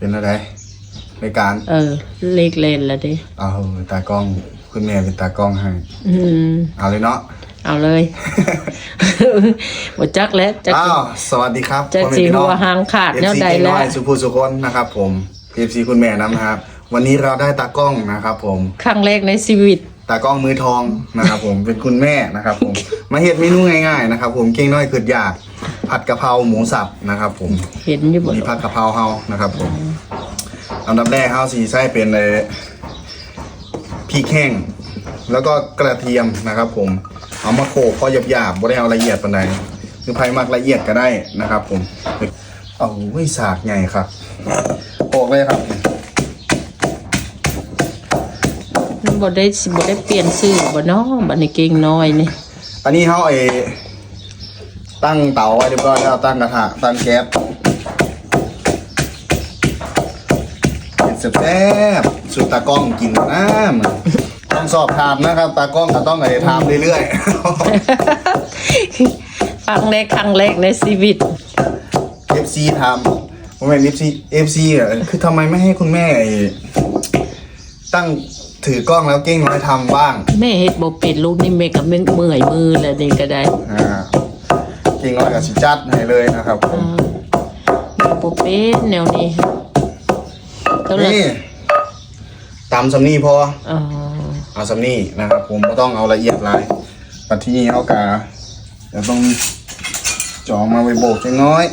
เป็นอะไรในการเออ เลขเล่นละดิเอาตากล้องคุณแม่เป็นตากล้องให้อืมเอาเลยเนาะเอาเลยบ่จักแล้วจักอ้าวสวัสดีครับจะพ่อแม่สิพี่น้องหัวหางขาดแนวใด FC แล้วเก่งน้อยสุภูสุคนนะครับ ผมเอฟซีคุณแม่น้ำนะครับ วันนี้เราได้ตากล้องนะครับ ผมครั้งแรกในชีวิตตากล้องมือทองนะครับ ผมเป็นคุณแม่นะครับ ผมมาเฮ็ดเมนูง่ายๆนะครับ ผมเก่งน้อยคืออยาก ผัดกะเพราหมูสับนะครับผมเห็นอยู่บ่มีผัดกะเพราเฮานะครับผมอันดับแรกเฮาสีไส้เป็นเลยพริกแห้งแล้วก็กระเทียมนะครับ ผมเอามาโขลกพอหยาบๆบ่ได้เอาละเอียดปานใดคือไผมักละเอียดก็ได้นะครับ ผมเอาไว้สากใหญ่ครับโขลกเลยครับมันบ่ได้สิบ่ได้เปลี่ยนชื่อบ่เนาะบัดนี้เก่งน้อยนี่อันนี้เขาไอ้ ตั้งเตาไว้เรียบร้อยแล้วตั้งกระทะตั้งแก๊สเป็นแซ่บๆสุดตากล้องกินน้ำต้องสอบถามนะครับ ตากล้องก็ต้องไอ้ถามเรื่อยครั้งแรกครั้งแรกในชีวิตๆ FC ถามผมเป็น FC FC อะคือทำไมไม่ให้คุณแม่ไอ้ตั้งถือกล้องแล้วเก้งน้อยทำบ้าง แม่เฮ็ดบ่เป็นลูกนี่แม่ก็เมื่อยมือแล้วนี่ก็ได้ อ่าเก้งน้อยกับสิจัดให้เลยนะครับผมแม่บ่เป็นแนวนี้แล้วล่ะนี่ตำสำนีพออ๋อเอาสำนี่นะครับผมไม่ต้องเอาละเอียดหลายปัดที่นี่เอากาเดี๋ยวต้องจ่อมาไว้โบกจังน้อย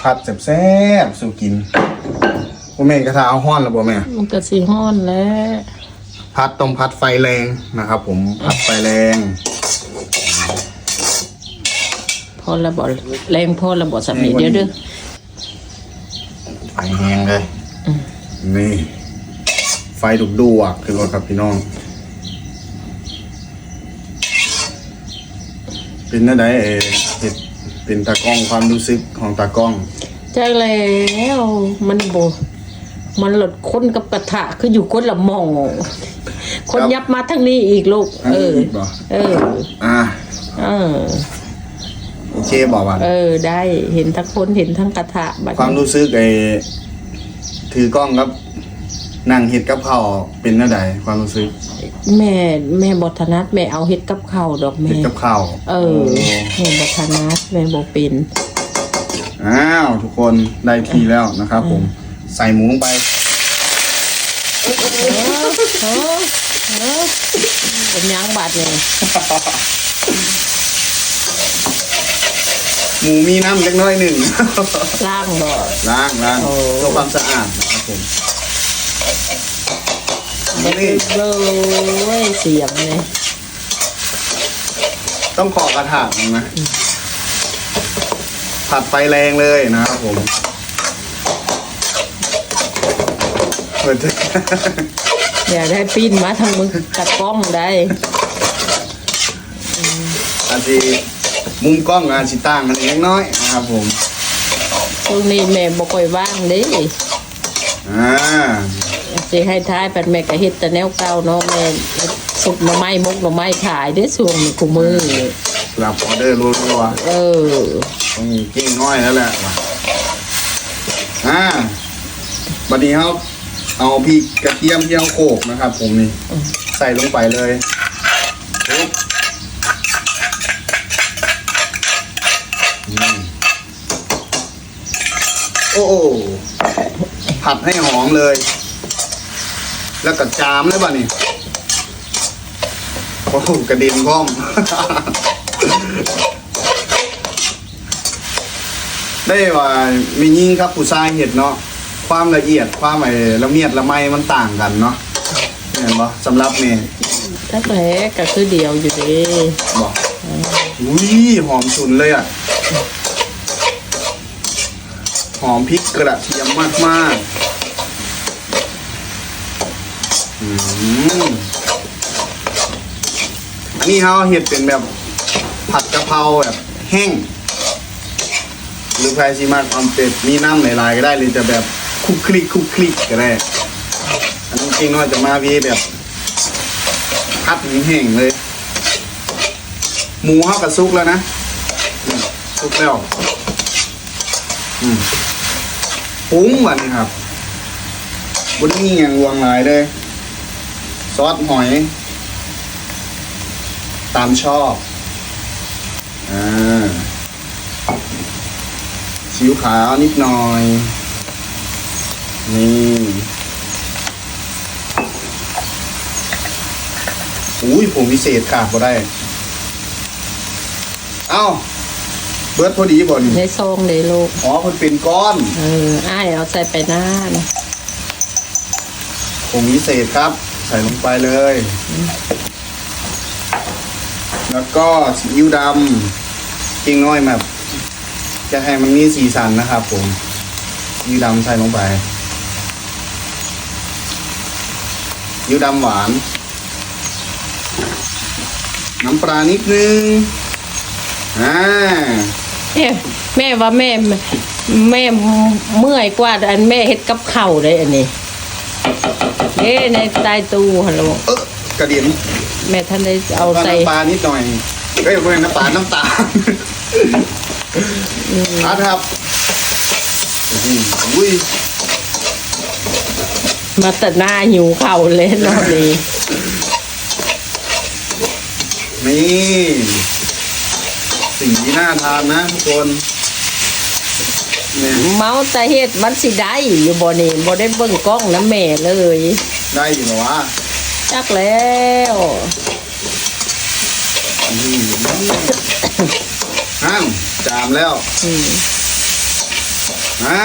ผัดแซ่บๆสู่กินพ่อแม่กระทะเอาห้อนแล้วบ่แม่ มันก็สิฮ้อนแล้ว พัดต้องพัดไฟแรงนะครับ ผมพัดไฟแรง พอละบ่แรงพอละบ่สำนีเดี๋ยวเด้อไฟแห้งเลยอืมนี่ไฟดุกดูอะคือรถครับพี่น้อง เป็นนั่นไดเอเฮ็ดเป็นตากล้องความรู้สึกของตากล้องจักแล้วมันบ่มันหลดคนกับกระทะคืออยู่คนละหม่อง คนยับมาทางนี้อีกลูกอันเอนี้ออีกบ่เออ อ่าเออโอเคบอกว่า เออ ได้เห็นทั้งคนเห็นทั้งกระทะบัดความรู้สึกไอ้ถือกล้องครับนั่งเฮ็ดกับข้าวเป็นนั่นใดความรู้สึก แม่แม่บทนัดแม่เอาเฮ็ดกับข้าวดอกเฮ็ดแม่กับข้าวเออแม่บทนัดแม่บ่เป็นอ้าวทุกคนได้ทีแล้วนะครับผม ใส่หมูลงไป เออเออเออ เป็นหยังบาดนี่หมูมีน้ำเล็กน้อยหนึ่งล้างบ่ล้างล้างโอ้เพื่อความสะอาดนะครับผมบ่นี่เลยเสียงนี่ต้องขอกระถางนะผัดไฟแรงเลยนะครับผมเปิดอ ย่าได้ปีนมาทางมึงตะกล้องได้อาจีมุมกล้องอาชิต่างกันเล็กน้อยนะครับผมช่วงนี้แม่บ่ค่อยว่างเด้อ่าสิให้ท้ายปัดแม่ก็เฮ็ดแต่แนวเก่าเนาะแม่สุกหน่อไม้มกหน่อไม้ขายเด้ช่วงนี้กูมือรับออเดอร์รัวเออๆต้องกิ้งน้อยแล้วแหละว่ะอ่าบัดนี้ครับ เอาพริกกระเทียมที่เราโขกนะครับ ผมนี่ใส่ลงไปเลยปุ๊บอืมโอ้โหผัดให้หอมเลย แล้วก็จามเลยป่ะนี่โอ้โหกระเด็นพ้อม ได้ว่ามียิ่งครับผู้ชายเห็ดเนาะ ความละเอียดความไอ้ละเมียดละไมมันต่างกันเนาะเห็นปะสำหรับเมย์ถ้าแพ้ก็คือเดียวอยู่เด้บอกอุ้ยหอมฉุนเลยอะหอมพริกกระเทียมมากมากๆอืมอันนี้เขาเห็ดเป็นแบบผัดกะเพราแบบแห้ง หรือใครสิมากความเป็ดมีน้ำหลายๆก็ได้หรือจะแบบค ลุกคลิกคลุกคลิกก็ได้อันนี้จริงๆเนาจะมาพี่แบบพัดแห้งเลย หมูเขากับซุกแล้วนะทุกแล้วปรุงวันนี้ครับบนนี้อย่างรวงหลายเลย ซอสหอย ตามชอบอ่าซีอิ๊วขาวนิดหน่อย นี่อุ้ยผมพิเศษขาดบ่ได้ เอ้า เบิร์ดพอดีบ่นี่ในซองเลยลูก อ๋อมันเป็นก้อน เอออ้ายเอาใส่ไปหน้านะผงพิเศษครับ ใส่ลงไปเลย แล้วก็ซีอิ๊วดำกิ้งน้อยแบบ จะให้มันมีสีสันนะครับผมซีอิ๊วดำใส่ลงไป ซีอิ๊วดำหวาน น้ำปลานิดนึงอ่าแม่แม่ว่าแม่แม่เมื่อยกว่าอันแม่เฮ็ดกับข้าวเลยอันนี้เด้ในใต้ตู้ฮัลโหลเออกระเด็นแม่ท่านได้เอาแล้วก็ใส่น้ำปลานิดหน่อยเอ้ยไม่ใช่น้ำปลาน้ำตาลอาครับอุ้ย มาแต่หน้าหิวข้าวเลยเนอนนี้นี่สีน่าทานนะทุกคนเนี่ยเมาแต่เฮ็ดมันสิได้อยู่บ่นี่บ่ได้เบิ่งกล้องนะแม่เลยได้อยู่เหรอวะจักแล้วอืมอ้าวจามแล้ว อืม อ่า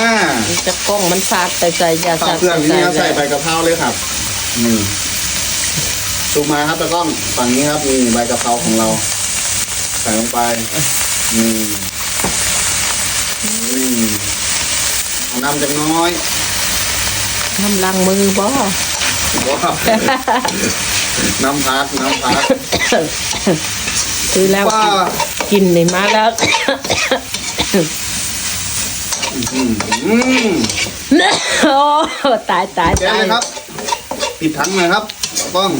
จะกล้องมันฟาดไปใส่ยาต่อสัตว์เครื่องนี้ครับใส่ใบไปกะเพราเลยครับนี่ซูมมาครับตะกล้องฝั่งนี้ครับนี่ใบกะเพราของเรา ใส่ลงไปนี่นี่เอาน้ำจังน้อยทำลังมือบ่ว้าวน้ำพักน้ำพักคือแล้วว่ากินนี่มาแล้วอืมอืม โอ้ตายตายแกะตายเลยครับปิดถังหน่อยครับต้อง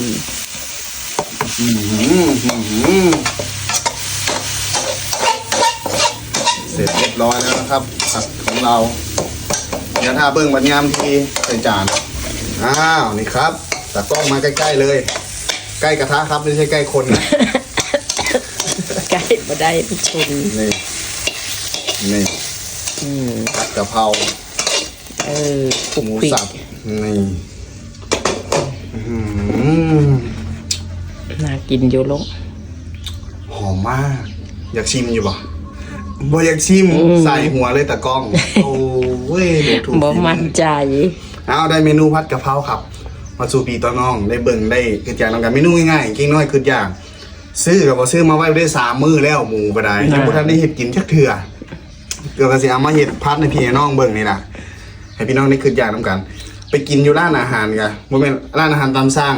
อืมอืมอืมเสร็จเรียบร้อยแล้วนะครับผัดของเราเดี๋ยวถ้าเบิ้งบัญยามทีใส่จานอ้าวนี่ครับตากล้องมาใกล้ๆเลย ใกล้กระทะครับไม่ใช่ใกล้คนนะ ไก่บ่ได้มันชนนี่นี่ อืมผัดกะเพราเออปุกหมูปิกสับนี่อื้อหือน่ากินอยู่ลง หอมมาก อยากชิมอยู่ปะบ่อยากชิมใส่หัวเลยตะกล้อง โอ้เว้ยดูถูกบ่มั่นใจ เอาได้เมนูพัดกะเพราครับ มาสู่ปีต่อน้องได้เบิ่งได้คืออย่างน้องกันเมนูง่ายๆกิ้งน้อยคืออย่าง ซื้อกับบ่ซื้อมาไว้ได้สามมื้อแล้วหมูก็ได้ยังบ่ทันได้เฮ็ดกินจักเทื่อ เกือบก็สิเอามาเฮ็ดพัดในพี่น้องเบิ่งนี่ล่ะให้พี่น้องได้คืออย่างน้ำกัน ไปกินอยู่ร้านอาหารกันบ่แม่นร้านอาหารตามสั่ง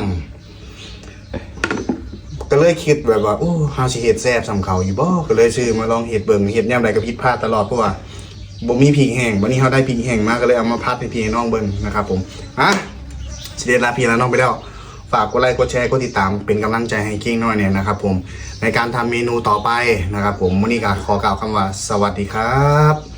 ก็เลยคิดแบบว่าโอ้เฮาสิเฮ็ดแซ่บสำเขาอยู่บ่ก็เลยซื้อมาลองเฮ็ดเบิ่งเฮ็ดยามใดก็ผิดพลาดตลอดเพราะว่าบ่มีพริกแห้งวันนี้เฮาได้พริกแห้งมาก็เลยเอามาพัดให้พี่น้องเบิ่งนะครับผมฮะสิเดลาพี่น้องไปแล้ว ฝากกดไลค์กดแชร์กดติดตามเป็นกำลังใจให้กิ้งน้อยเนี่ยนะครับผมในการทำเมนูต่อไปนะครับผมวันนี้ก็ขอกล่าวคำว่าสวัสดีครับ